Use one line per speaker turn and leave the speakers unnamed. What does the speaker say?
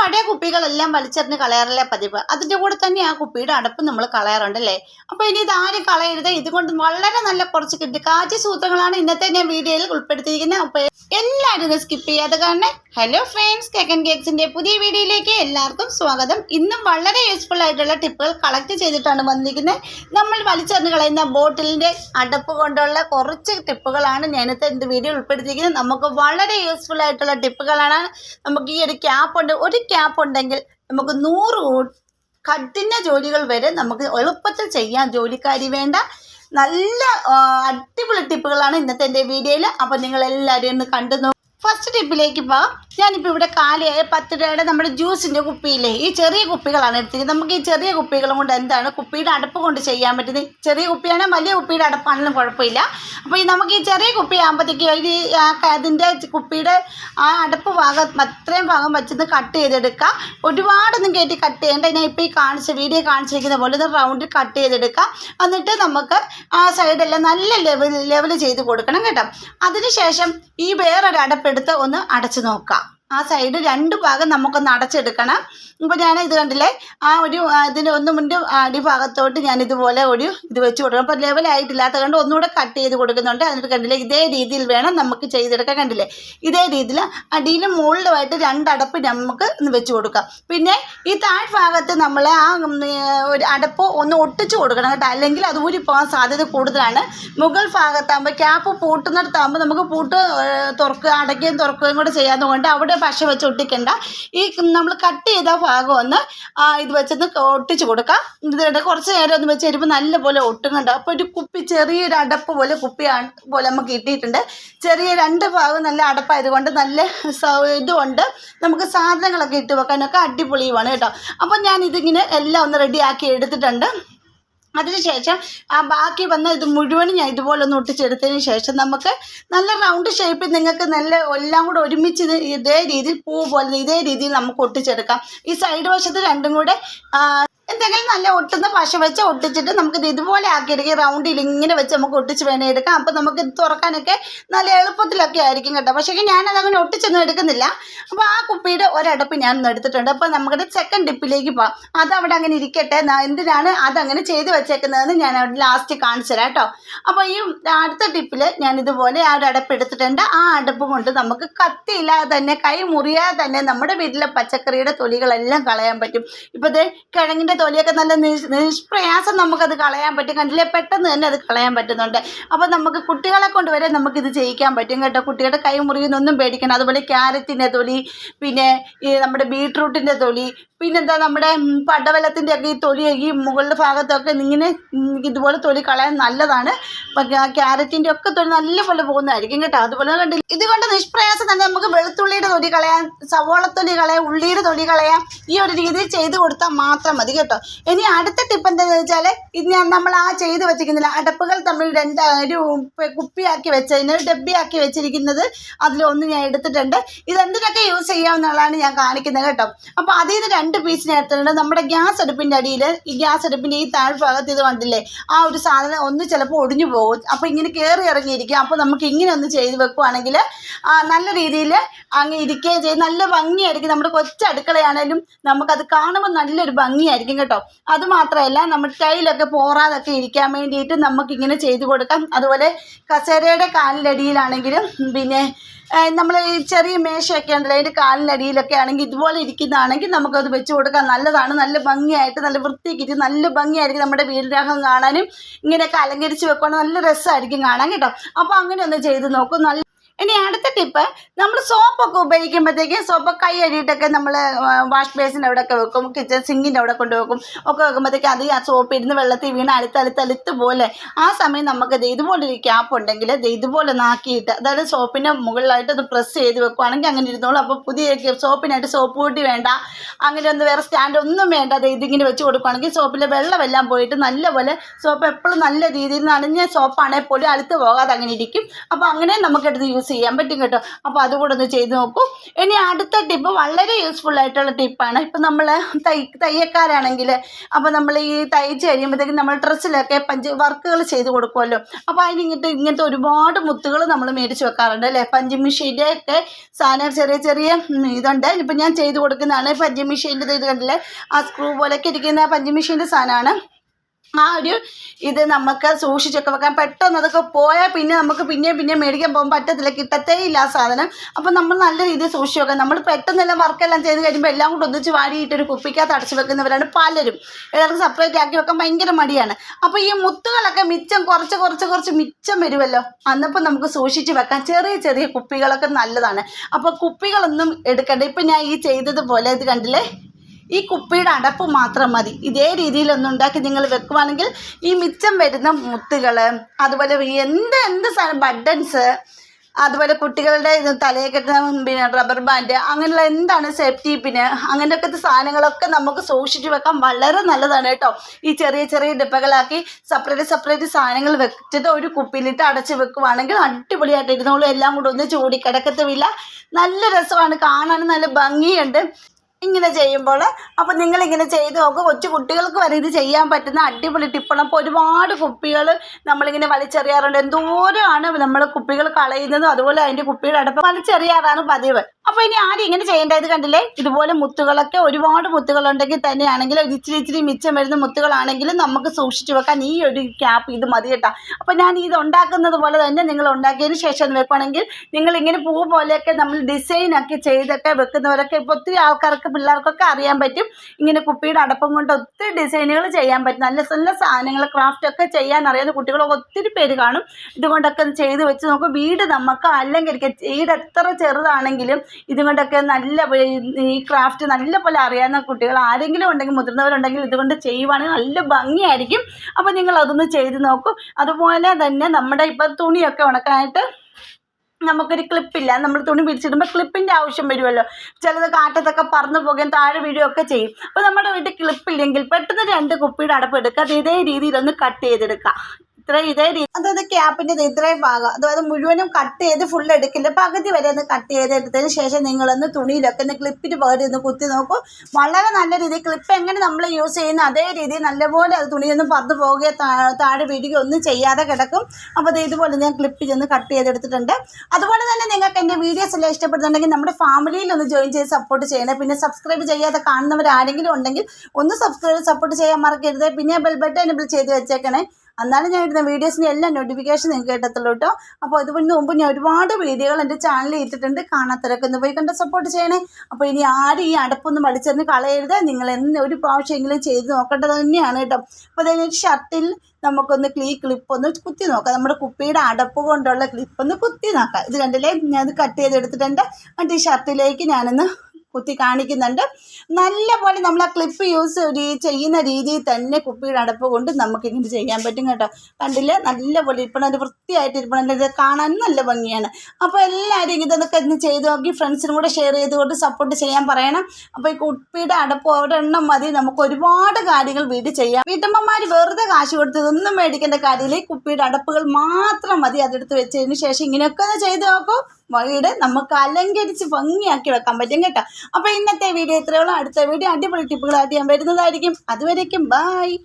പഴയ കുപ്പികളെല്ലാം വലിച്ചെറിഞ്ഞ് കളയാറല്ലേ പതിവ്? അതിന്റെ കൂടെ തന്നെ ആ കുപ്പിയുടെ അടപ്പ് നമ്മൾ കളയാറുണ്ടല്ലേ അപ്പോൾ ഇനി ഇത് ആരും കളയരുത്. ഇതുകൊണ്ട് വളരെ നല്ല കുറച്ച് കിട്ടിക്കാച്ചി സൂത്രങ്ങളാണ് ഇന്നത്തെ ഞാൻ വീഡിയോയിൽ ഉൾപ്പെടുത്തിയിരിക്കുന്നത് അപ്പോൾ എല്ലാവരും ഇത് സ്കിപ്പ് ചെയ്യാതെ കാരണം ഹലോ ഫ്രണ്ട്സ് കെക്കൻ കേക്സിന്റെ പുതിയ വീഡിയോയിലേക്ക് എല്ലാവർക്കും സ്വാഗതം. ഇന്നും വളരെ യൂസ്ഫുൾ ആയിട്ടുള്ള ടിപ്പുകൾ കളക്ട് ചെയ്തിട്ടാണ് വന്നിരിക്കുന്നത്. നമ്മൾ വലിച്ചെറിഞ്ഞ് കളയുന്ന ബോട്ടിലിന്റെ അടപ്പ് കൊണ്ടുള്ള കുറച്ച് ടിപ്പുകളാണ് ഞാനത്തെ എന്റെ വീഡിയോ ഉൾപ്പെടുത്തിയിരിക്കുന്നത്. നമുക്ക് വളരെ യൂസ്ഫുൾ ആയിട്ടുള്ള ടിപ്പുകളാണ്. നമുക്ക് ഈ ഒരു ക്യാപ്പ് ഉണ്ട്. ഒരു ക്യാപ്പ് ഉണ്ടെങ്കിൽ നമുക്ക് നൂറ് കഠിന ജോലികൾ വരെ നമുക്ക് എളുപ്പത്തിൽ ചെയ്യാൻ ജോലിക്കാരി വേണ്ട. നല്ല അടിപൊളി ടിപ്പുകളാണ് ഇന്നത്തെ എന്റെ വീഡിയോയിൽ അപ്പോൾ നിങ്ങളെല്ലാവരും ഒന്ന് കണ്ടു ഫസ്റ്റ് ടിപ്പിലേക്ക് പോകാം ഞാനിപ്പോൾ ഇവിടെ കാലിയായ പത്ത് രൂപയുടെ നമ്മുടെ ജ്യൂസിന്റെ കുപ്പിയില്ലേ ഈ ചെറിയ കുപ്പികളാണ് എടുത്തിരിക്കുന്നത്. നമുക്ക് ഈ ചെറിയ കുപ്പികളും കൊണ്ട് എന്താണ് കുപ്പിയുടെ അടപ്പ് കൊണ്ട് ചെയ്യാൻ പറ്റുന്നത്? ചെറിയ കുപ്പിയാണെങ്കിൽ വലിയ കുപ്പിയുടെ അടപ്പാണെങ്കിലും കുഴപ്പമില്ല. അപ്പോൾ ഈ നമുക്ക് ഈ ചെറിയ കുപ്പി ആകുമ്പോഴത്തേക്ക് ഈ അതിന്റെ കുപ്പിയുടെ ആ അടപ്പ് ഭാഗം അത്രയും ഭാഗം വെച്ചത് കട്ട് ചെയ്തെടുക്കുക. ഒരുപാടൊന്നും കയറ്റി കട്ട് ചെയ്യേണ്ട. ഞാൻ ഇപ്പോൾ ഈ കാണിച്ച വീഡിയോ കാണിച്ചിരിക്കുന്ന പോലെ ഇത് റൗണ്ടിൽ കട്ട് ചെയ്തെടുക്കാം എന്നിട്ട് നമുക്ക് ആ സൈഡെല്ലാം നല്ല ലെവൽ ലെവൽ ചെയ്ത് കൊടുക്കണം കേട്ടോ. അതിനുശേഷം ഈ വേറൊരു അടപ്പെടുത്ത് ഒന്ന് അടച്ചു നോക്കാം. ആ സൈഡ് രണ്ട് ഭാഗം നമുക്കൊന്ന് അടച്ചെടുക്കണം. ഇപ്പോൾ ഞാൻ ഇത് കണ്ടില്ലേ? ആ ഒരു ഇതിന്റെ ഒന്ന് മുന്റെ അടിഭാഗത്തോട്ട് ഞാൻ ഇതുപോലെ ഒരു ഇത് വെച്ച് കൊടുക്കണം. അപ്പോൾ ലെവലായിട്ടില്ലാത്ത കണ്ട് ഒന്നുകൂടെ കട്ട് ചെയ്ത് കൊടുക്കുന്നുണ്ട്. എന്നിട്ട് കണ്ടില്ലേ ഇതേ രീതിയിൽ വേണം നമുക്ക് ചെയ്തെടുക്കാൻ കണ്ടില്ലേ? ഇതേ രീതിയിൽ അടിയിലും മുകളിലുമായിട്ട് രണ്ടടപ്പ് നമുക്ക് വെച്ച് കൊടുക്കാം. പിന്നെ ഈ താഴ്ഭാഗത്ത് നമ്മൾ ആ ഒരു അടപ്പ് ഒന്ന് ഒട്ടിച്ച് കൊടുക്കണം കേട്ടോ. അല്ലെങ്കിൽ അത് ഊരി പോകാൻ സാധ്യത കൂടുതലാണ്. മുകൾ ഭാഗത്താകുമ്പോൾ ക്യാപ്പ് പൂട്ടുന്നിടത്താകുമ്പോൾ നമുക്ക് പൂട്ട് തുറക്കുക അടയ്ക്കുകയും തുറക്കുകയും കൂടെ ചെയ്യാവുന്നതുകൊണ്ട് അവിടെ പശ വെച്ച് ഒട്ടിക്കണ്ട. ഈ നമ്മൾ കട്ട് ചെയ്ത ഭാഗം ഒന്ന് ഇത് വെച്ചൊന്ന് ഒട്ടിച്ച് കൊടുക്കാം. ഇത് കുറച്ച് നേരം ഒന്ന് വെച്ച് കഴിയുമ്പോൾ നല്ലപോലെ ഒട്ടുന്നുണ്ട്. അപ്പോൾ ഒരു കുപ്പി ചെറിയൊരു അടപ്പ് പോലെ കുപ്പി പോലെ നമുക്ക് കിട്ടിയിട്ടുണ്ട്. ചെറിയ രണ്ട് ഭാഗം നല്ല അടപ്പായതുകൊണ്ട് നല്ല ഇതുകൊണ്ട് നമുക്ക് സാധനങ്ങളൊക്കെ ഇട്ട് വെക്കാനൊക്കെ അടിപൊളിയുമാണ് കേട്ടോ. അപ്പം ഞാനിതിങ്ങനെ എല്ലാം ഒന്ന് റെഡിയാക്കി എടുത്തിട്ടുണ്ട്. അതിനുശേഷം ആ ബാക്കി വന്ന ഇത് മുഴുവനും ഞാൻ ഇതുപോലെ ഒന്ന് ഒട്ടിച്ചെടുത്തതിന് ശേഷം നമുക്ക് നല്ല റൗണ്ട് ഷേപ്പിൽ നിങ്ങൾക്ക് നല്ല എല്ലാം കൂടെ ഒരുമിച്ച് ഇതേ രീതിയിൽ പൂ പോലെ ഇതേ രീതിയിൽ നമുക്ക് ഒട്ടിച്ചെടുക്കാം. ഈ സൈഡ് വശത്ത് രണ്ടും കൂടെ എന്തെങ്കിലും നല്ല ഒട്ടുന്ന പശ വെച്ച് ഒട്ടിച്ചിട്ട് നമുക്കിത് ഇതുപോലെ ആക്കിയെടുക്കുക റൗണ്ടിൽ ഇങ്ങനെ വെച്ച് നമുക്ക് ഒട്ടിച്ച് വേണേ എടുക്കാം. അപ്പോൾ നമുക്ക് ഇത് തുറക്കാനൊക്കെ നല്ല എളുപ്പത്തിലൊക്കെ ആയിരിക്കും കേട്ടോ. പക്ഷേ ഞാനത് അങ്ങനെ ഒട്ടിച്ചൊന്നും എടുക്കുന്നില്ല. അപ്പോൾ ആ കുപ്പിയുടെ ഒരടപ്പ് ഞാൻ എടുത്തിട്ടുണ്ട്. അപ്പോൾ നമ്മുടെ സെക്കൻഡ് ഡിപ്പിലേക്ക് പോകാം അത് അവിടെ അങ്ങനെ ഇരിക്കട്ടെ. എന്തിനാണ് അതങ്ങനെ ചെയ്ത് വെച്ചേക്കുന്നതെന്ന് ഞാൻ അവിടെ ലാസ്റ്റ് കാണിച്ചു തരാം കേട്ടോ. അപ്പോൾ ഈ അടുത്ത ടിപ്പിൽ ഞാൻ ഇതുപോലെ ആ ഒരു അടപ്പ് എടുത്തിട്ടുണ്ട്. ആ അടപ്പ് കൊണ്ട് നമുക്ക് കത്തിയില്ലാതെ തന്നെ കൈ മുറിയാതെ തന്നെ നമ്മുടെ വീട്ടിലെ പച്ചക്കറിയുടെ തൊലികളെല്ലാം കളയാൻ പറ്റും. ഇപ്പോൾ ഇത് കിഴങ്ങിന്റെ തൊലിയൊക്കെ നല്ല നിഷ് നിഷ്പ്രയാസം നമുക്കത് കളയാൻ പറ്റും. കണ്ടില്ലേ? പെട്ടെന്ന് തന്നെ അത് കളയാൻ പറ്റുന്നുണ്ട്. അപ്പോൾ നമുക്ക് കുട്ടികളെ കൊണ്ട് വരെ നമുക്കിത് ചെയ്യിക്കാൻ പറ്റും കേട്ടോ. കുട്ടികളുടെ കൈ മുറിയുന്നൊന്നും പേടിക്കണം അതുപോലെ ക്യാരറ്റിന്റെ തൊലി പിന്നെ ഈ നമ്മുടെ ബീട്രൂട്ടിന്റെ തൊലി പിന്നെന്താ നമ്മുടെ പടവലത്തിന്റെ ഒക്കെ ഈ തൊലി ഈ മുകളിലെ ഭാഗത്തൊക്കെ ഇങ്ങനെ ഇതുപോലെ തൊലി കളയാൻ നല്ലതാണ്. ക്യാരറ്റിന്റെ ഒക്കെ തൊലി നല്ലപോലെ പോകുന്നതായിരിക്കും കേട്ടോ. അതുപോലെ കണ്ടില്ല. ഇതുകൊണ്ട് നിഷ്പ്രയാസം തന്നെ നമുക്ക് വെളുത്തുള്ളിയുടെ തൊലി കളയാൻ സവോള തൊലി കളയാം ഉള്ളിയുടെ തൊലി കളയാം ഈ ഒരു രീതിയിൽ ചെയ്ത് കൊടുത്താൽ മാത്രം മതി കേട്ടോ. ഇനി അടുത്ത ടിപ്പ് എന്താണെന്ന് വെച്ചാൽ ഇത് ഞാൻ നമ്മൾ ആ ചെയ്ത് വെച്ചിരിക്കുന്നില്ല. അടപ്പുകൾ തമ്മിൽ രണ്ട് ഒരു കുപ്പിയാക്കി വെച്ചതിന് ഡബ്ബിയാക്കി വെച്ചിരിക്കുന്നത് അതിലൊന്ന് ഞാൻ എടുത്തിട്ടുണ്ട്. ഇതെന്തിനൊക്കെ യൂസ് ചെയ്യാമെന്നുള്ളതാണ് ഞാൻ കാണിക്കുന്നത് കേട്ടോ. അപ്പോൾ അതിൽ നിന്ന് രണ്ട് പീസിനെ എടുത്തിട്ടുണ്ട് നമ്മുടെ ഗ്യാസ് അടുപ്പിന്റെ അടിയിൽ ഈ ഗ്യാസ് അടുപ്പിന്റെ ഈ താഴ്ഭാഗത്ത് ഇത് കണ്ടില്ലേ? ആ ഒരു സാധനം ഒന്ന് ചിലപ്പോൾ ഒടിഞ്ഞു പോകും. അപ്പോൾ ഇങ്ങനെ കയറി ഇറങ്ങിയിരിക്കും അപ്പോൾ നമുക്ക് ഇങ്ങനെ ഒന്ന് ചെയ്ത് വെക്കുവാണെങ്കിൽ നല്ല രീതിയിൽ അങ്ങ് ഇരിക്കുകയും ചെയ്യും. നല്ല ഭംഗിയായിരിക്കും. നമ്മുടെ കൊച്ചടുക്കളയാണേലും നമുക്കത് കാണുമ്പോൾ നല്ലൊരു ഭംഗിയായിരിക്കും കേട്ടോ. അത് മാത്രമല്ല നമ്മുടെ ടൈലൊക്കെ പോറാതൊക്കെ ഇരിക്കാൻ വേണ്ടിയിട്ട് നമുക്കിങ്ങനെ ചെയ്ത് കൊടുക്കാം. അതുപോലെ കസേരയുടെ കാലിലടിയിലാണെങ്കിലും പിന്നെ നമ്മൾ ഈ ചെറിയ മേശയൊക്കെ ഉണ്ടല്ലോ അതിന്റെ കാലിനടിയിലൊക്കെ ആണെങ്കിൽ ഇതുപോലെ ഇരിക്കുന്നതാണെങ്കിൽ നമുക്കത് വെച്ച് കൊടുക്കാം. നല്ലതാണ് നല്ല ഭംഗിയായിട്ട് നല്ല വൃത്തിക്കിട്ട് നല്ല ഭംഗിയായിരിക്കും നമ്മുടെ വീടിനകം കാണാനും. ഇങ്ങനെയൊക്കെ അലങ്കരിച്ച് വെക്കുവാണെങ്കിൽ നല്ല രസമായിരിക്കും കാണാൻ കേട്ടോ. അപ്പോൾ അങ്ങനെ ഒന്ന് ചെയ്ത് നോക്കും. നല്ല ഇനി അടുത്ത ടിപ്പ് നമ്മൾ സോപ്പൊക്കെ ഉപയോഗിക്കുമ്പോഴത്തേക്കും സോപ്പ് കൈ കഴുകിയിട്ടൊക്കെ നമ്മൾ വാഷ് ബേസിന്റെ അവിടെയൊക്കെ വെക്കും കിച്ചൺ സിങ്കിന്റെ അവിടെ കൊണ്ട് വെക്കും ഒക്കെ വെക്കുമ്പോഴത്തേക്കും അത് ആ സോപ്പ് ഇരുന്ന് വെള്ളത്തിൽ വീണ് അലുത്ത് പോലെ ആ സമയം നമുക്ക് ഇതുപോലെ ഒരു ക്യാപ്പ് ഉണ്ടെങ്കിൽ ഇതുപോലെ നാക്കിയിട്ട് അതായത് സോപ്പിന്റെ മുകളിലായിട്ട് അത് പ്രസ് ചെയ്ത് വെക്കുവാണെങ്കിൽ അങ്ങനെ ഇരുന്നോളൂ. അപ്പോൾ പുതിയ സോപ്പിനായിട്ട് സോപ്പ് കൂട്ടി വേണ്ട അങ്ങനെ ഒന്ന് വേറെ സ്റ്റാൻഡ് ഒന്നും വേണ്ട അത് ഇതിങ്ങനെ വെച്ച് കൊടുക്കുകയാണെങ്കിൽ സോപ്പിലെ വെള്ളമെല്ലാം പോയിട്ട് നല്ലപോലെ സോപ്പ് എപ്പോഴും നല്ല രീതിയിൽ നനഞ്ഞ സോപ്പാണെങ്കിൽ പോലും അലുത്ത് പോകാതെ അങ്ങനെ ഇരിക്കും. അപ്പോൾ അങ്ങനെ നമുക്കെടുത്ത് യൂസ് ചെയ്യാൻ പറ്റും കേട്ടോ. അപ്പോൾ അതുകൂടെ ഒന്ന് ചെയ്ത് നോക്കൂ. ഇനി അടുത്ത ടിപ്പ് വളരെ യൂസ്ഫുൾ ആയിട്ടുള്ള ടിപ്പാണ് ഇപ്പം നമ്മൾ തൈ തയ്യക്കാരാണെങ്കിൽ അപ്പോൾ നമ്മൾ ഈ തയ്ച്ച് കഴിയുമ്പോഴത്തേക്കും നമ്മൾ ഡ്രസ്സിലൊക്കെ പഞ്ച് വർക്കുകൾ ചെയ്ത് കൊടുക്കുമല്ലോ അപ്പോൾ അതിന് ഇങ്ങനത്തെ ഇങ്ങനത്തെ ഒരുപാട് മുത്തുകൾ നമ്മൾ മേടിച്ച് വെക്കാറുണ്ട് അല്ലേ? പഞ്ച് മെഷീന്റെ ഒക്കെ സാധനം ചെറിയ ചെറിയ ഇതുണ്ട്. ഇപ്പം ഞാൻ ചെയ്ത് കൊടുക്കുന്നതാണ് പഞ്ച് മെഷീന്റെ ഇത് കണ്ടില്ലേ? ആ സ്ക്രൂ പോലെയൊക്കെ ഇരിക്കുന്ന പഞ്ച് മെഷീന്റെ സാധനമാണ്. ആ ഒരു ഇത് നമുക്ക് സൂക്ഷിച്ചൊക്കെ വെക്കാൻ പെട്ടെന്ന് അതൊക്കെ പോയാൽ പിന്നെ നമുക്ക് പിന്നെയും പിന്നെയും മേടിക്കാൻ പോകാൻ പറ്റത്തില്ല. കിട്ടത്തേ ഇല്ല ആ സാധനം. അപ്പം നമ്മൾ നല്ല രീതിയിൽ സൂക്ഷിച്ച് വെക്കാം. നമ്മൾ പെട്ടെന്നെല്ലാം വർക്കെല്ലാം ചെയ്ത് കഴിയുമ്പോൾ എല്ലാം കൂടെ ഒന്നിച്ച് വാരിയിട്ട് ഒരു കുപ്പിക്കകത്ത് അടച്ച് വെക്കുന്നവരാണ് പലരും. എല്ലാവർക്കും സെപ്പറേറ്റ് ആക്കി വെക്കാൻ ഭയങ്കര മടിയാണ്. അപ്പോൾ ഈ മുത്തുകളൊക്കെ മിച്ചം കുറച്ച് കുറച്ച് കുറച്ച് മിച്ചം വരുമല്ലോ അന്നപ്പോൾ നമുക്ക് സൂക്ഷിച്ച് വെക്കാം. ചെറിയ ചെറിയ കുപ്പികളൊക്കെ നല്ലതാണ്. അപ്പോൾ കുപ്പികളൊന്നും എടുക്കണ്ട. ഇപ്പം ഞാൻ ഈ ചെയ്തതുപോലെ ഇത് കണ്ടില്ലേ? ഈ കുപ്പിയുടെ അടപ്പ് മാത്രം മതി. ഇതേ രീതിയിലൊന്നും ഉണ്ടാക്കി നിങ്ങൾ വെക്കുവാണെങ്കിൽ ഈ മിച്ചം വരുന്ന മുത്തുകൾ അതുപോലെ എന്ത് എന്ത് സാധനം ബട്ടൺസ് അതുപോലെ കുട്ടികളുടെ തലയെ കെട്ടുന്ന പിന്നെ റബ്ബർ ബാൻഡ് അങ്ങനെയുള്ള എന്താണ് സേഫ്റ്റി പിന്നെ അങ്ങനെയൊക്കെ സാധനങ്ങളൊക്കെ നമുക്ക് സൂക്ഷിച്ച് വെക്കാൻ വളരെ നല്ലതാണ് കേട്ടോ. ഈ ചെറിയ ചെറിയ ഡിപ്പകളാക്കി സെപ്പറേറ്റ് സെപ്പറേറ്റ് സാധനങ്ങൾ വെച്ചിട്ട് ഒരു കുപ്പിയിലിട്ട് അടച്ച് വെക്കുവാണെങ്കിൽ അടിപൊളിയായിട്ട് ഇരുന്നോളൂ. എല്ലാം കൂടെ ഒന്ന് ചൂടി കിടക്കത്തുമില്ല നല്ല രസമാണ്. കാണാനും നല്ല ഭംഗിയുണ്ട്. ഇങ്ങനെ ചെയ്യുമ്പോൾ അപ്പോൾ നിങ്ങളിങ്ങനെ ചെയ്ത് നോക്കും. കൊച്ചു കുട്ടികൾക്ക് വരെ ഇത് ചെയ്യാൻ പറ്റുന്ന അടിപൊളി ടിപ്പാണ് അപ്പോൾ ഒരുപാട് കുപ്പികൾ നമ്മളിങ്ങനെ വലിച്ചെറിയാറുണ്ട്. എന്തോരമാണ് നമ്മൾ കുപ്പികൾ കളയുന്നതും അതുപോലെ അതിന്റെ കുപ്പിയുടെ അടപ്പ് വലിച്ചെറിയാറാണ് പതിവ്. അപ്പോൾ ഇനി ആരും ഇങ്ങനെ ചെയ്യേണ്ടത് കണ്ടില്ലേ? ഇതുപോലെ മുത്തുകളൊക്കെ ഒരുപാട് മുത്തുകളുണ്ടെങ്കിൽ തന്നെയാണെങ്കിൽ ഒരു ഇച്ചിരി ഇച്ചിരി മിച്ചം വരുന്ന മുത്തുകളാണെങ്കിലും നമുക്ക് സൂക്ഷിച്ചു വെക്കാൻ ഈ ഒരു ക്യാപ്പ് ഇത് മതി കേട്ടോ. അപ്പോൾ ഞാൻ ഇത് ഉണ്ടാക്കുന്നത് പോലെ തന്നെ നിങ്ങൾ ഉണ്ടാക്കിയതിന് ശേഷം വെക്കുകയാണെങ്കിൽ നിങ്ങൾ ഇങ്ങനെ പൂ പോലെയൊക്കെ നമ്മൾ ഡിസൈൻ ഒക്കെ ചെയ്തൊക്കെ വെക്കുന്നവരൊക്കെ ഇപ്പോൾ ഒത്തിരി ആൾക്കാർക്ക് പിള്ളേർക്കൊക്കെ അറിയാൻ പറ്റും. ഇങ്ങനെ കുപ്പിയുടെ അടപ്പം കൊണ്ട് ഒത്തിരി ഡിസൈനുകൾ ചെയ്യാൻ പറ്റും. നല്ല നല്ല സാധനങ്ങൾ ക്രാഫ്റ്റ് ഒക്കെ ചെയ്യാൻ അറിയാവുന്ന കുട്ടികളൊക്കെ ഒത്തിരി പേര് കാണും. ഇതുകൊണ്ടൊക്കെ ചെയ്ത് വെച്ച് നോക്കും. വീട് നമുക്ക് അലങ്കരിക്കാം. വീട് എത്ര ചെറുതാണെങ്കിലും ഇതുകൊണ്ടൊക്കെ നല്ല ഈ ക്രാഫ്റ്റ് നല്ല പോലെ അറിയാവുന്ന കുട്ടികൾ ആരെങ്കിലും ഉണ്ടെങ്കിൽ മുതിർന്നവരുണ്ടെങ്കിൽ ഇതുകൊണ്ട് ചെയ്യുവാണെങ്കിൽ നല്ല ഭംഗിയായിരിക്കും. അപ്പോൾ നിങ്ങൾ അതൊന്ന് ചെയ്ത് നോക്കും. അതുപോലെ തന്നെ നമ്മുടെ ഇപ്പം തുണിയൊക്കെ ഉണക്കാനായിട്ട് നമുക്കൊരു ക്ലിപ്പില്ല നമ്മൾ തുണി പിരിച്ചിടുമ്പോൾ ക്ലിപ്പിന്റെ ആവശ്യം വരുമല്ലോ. ചിലത് കാറ്റത്തൊക്കെ പറന്നു പോകുകയും താഴെ വീഴുകയൊക്കെ ചെയ്യും. അപ്പോൾ നമ്മുടെ വീട്ടിൽ ക്ലിപ്പില്ലെങ്കിൽ പെട്ടെന്ന് രണ്ട് കുപ്പിയുടെ അടപ്പ് എടുക്കുക. അത് ഇതേ രീതിയിലൊന്ന് കട്ട് ചെയ്തെടുക്കുക. ഇത്ര ഇതേ രീതി അതായത് ക്യാപ്പിന്റെ ഇത്രയും ഭാഗം. അതായത് മുഴുവനും കട്ട് ചെയ്ത് ഫുൾ എടുക്കില്ല. പകുതി വരെ ഒന്ന് കട്ട് ചെയ്തെടുത്തതിന് ശേഷം നിങ്ങളൊന്ന് തുണിയിലൊക്കെ ഒന്ന് ക്ലിപ്പിന് പകരം ഒന്ന് കുത്തി നോക്കൂ. വളരെ നല്ല രീതിയിൽ ക്ലിപ്പ് എങ്ങനെ നമ്മൾ യൂസ് ചെയ്യുന്ന അതേ രീതിയിൽ നല്ലപോലെ അത് തുണിയൊന്നും പറന്ന് പോവുകയോ താഴെ വീഴുകയോ ഒന്നും ചെയ്യാതെ കിടക്കും. അപ്പോൾ അത് ഇതുപോലെ ഞാൻ ക്ലിപ്പ് ചെന്ന് കട്ട് ചെയ്തെടുത്തിട്ടുണ്ട്. അതുപോലെ തന്നെ നിങ്ങൾക്ക് എന്റെ വീഡിയോസ് എല്ലാം ഇഷ്ടപ്പെടുന്നുണ്ടെങ്കിൽ നമ്മുടെ ഫാമിലിയിൽ ഒന്ന് ജോയിൻ ചെയ്ത് സപ്പോർട്ട് ചെയ്യണേ. പിന്നെ സബ്സ്ക്രൈബ് ചെയ്യാതെ കാണുന്നവർ ആരെങ്കിലും ഉണ്ടെങ്കിൽ ഒന്ന് സബ്സ്ക്രൈബ് സപ്പോർട്ട് ചെയ്യാൻ മറക്കരുത്. പിന്നെ ബെൽ ബട്ടൺ എനബിൾ ചെയ്ത് വെച്ചേക്കണേ. എന്നാലും ഞാൻ ഇടുന്ന വീഡിയോസിന്റെ എല്ലാ നോട്ടിഫിക്കേഷൻ നിങ്ങൾക്ക് കിട്ടത്തുള്ളൂ കേട്ടോ അപ്പോൾ അതുപോലെ മുമ്പ് ഞാൻ ഒരുപാട് വീഡിയോകൾ എന്റെ ചാനലിൽ ഇട്ടിട്ടുണ്ട്. കാണാത്തവരൊക്കെ ഒന്ന് പോയി കണ്ട് സപ്പോർട്ട് ചെയ്യണേ. അപ്പോൾ ഇനി ആരും ഈ അടപ്പൊന്നും പഠിച്ചെന്ന് കളയരുത്. നിങ്ങൾ എന്ന് ഒരു പ്രാവശ്യമെങ്കിലും ചെയ്ത് നോക്കേണ്ടത് തന്നെയാണ് കേട്ടോ അപ്പോൾ അതായത് ഒരു ഷർട്ടിൽ നമുക്കൊന്ന് ക്ലീ ക്ലിപ്പ് ഒന്ന് കുത്തി നോക്കാം. നമ്മുടെ കുപ്പിയുടെ അടപ്പ് കൊണ്ടുള്ള ക്ലിപ്പ് ഒന്ന് കുത്തി നോക്കാം. ഇത് കണ്ടില്ലേ? ഞാൻ അത് കട്ട് ചെയ്തെടുത്തിട്ടുണ്ട്. എന്നിട്ട് ഈ ഷർട്ടിലേക്ക് ഞാനൊന്ന് കുത്തി കാണിക്കുന്നുണ്ട്. നല്ലപോലെ നമ്മൾ ആ ക്ലിപ്പ് യൂസ് ചെയ്യുന്ന രീതിയിൽ തന്നെ കുപ്പിയുടെ അടപ്പ് കൊണ്ട് നമുക്ക് നമുക്കിങ്ങനെ ചെയ്യാൻ പറ്റും കേട്ടോ. കണ്ടില്ല? നല്ലപോലെ ഇരിപ്പണം അത് വൃത്തിയായിട്ട് ഇരിപ്പണം ഇത് കാണാനും നല്ല ഭംഗിയാണ്. അപ്പോൾ എല്ലാവരും ഇതൊക്കെ ഇന്ന് ചെയ്ത് നോക്കി ഫ്രണ്ട്സിനും കൂടെ ഷെയർ ചെയ്തുകൊണ്ട് സപ്പോർട്ട് ചെയ്യാൻ പറയണം. അപ്പോൾ ഈ കുപ്പിയുടെ അടപ്പ് ഒരെണ്ണം മതി. നമുക്ക് ഒരുപാട് കാര്യങ്ങൾ വീട്ടിൽ ചെയ്യാം. വീട്ടമ്മമാർ വെറുതെ കാശ് കൊടുത്ത് ഇതൊന്നും മേടിക്കേണ്ട കാര്യമില്ല. കുപ്പിയുടെ അടപ്പുകൾ മാത്രം മതി. അതെടുത്ത് വെച്ചതിന് ശേഷം ഇങ്ങനെയൊക്കെ ഒന്ന് ചെയ്ത് നോക്കൂ. വീട് നമുക്ക് അലങ്കരിച്ച് ഭംഗിയാക്കി വെക്കാൻ പറ്റും കേട്ടോ. അപ്പോൾ ഇന്നത്തെ വീഡിയോ ഇത്രയോളം അടുത്ത വീഡിയോ അടിപൊളി ടിപ്പുകളായിട്ട് ഞാൻ വരുന്നതായിരിക്കും. അതുവരേക്കും ബായ്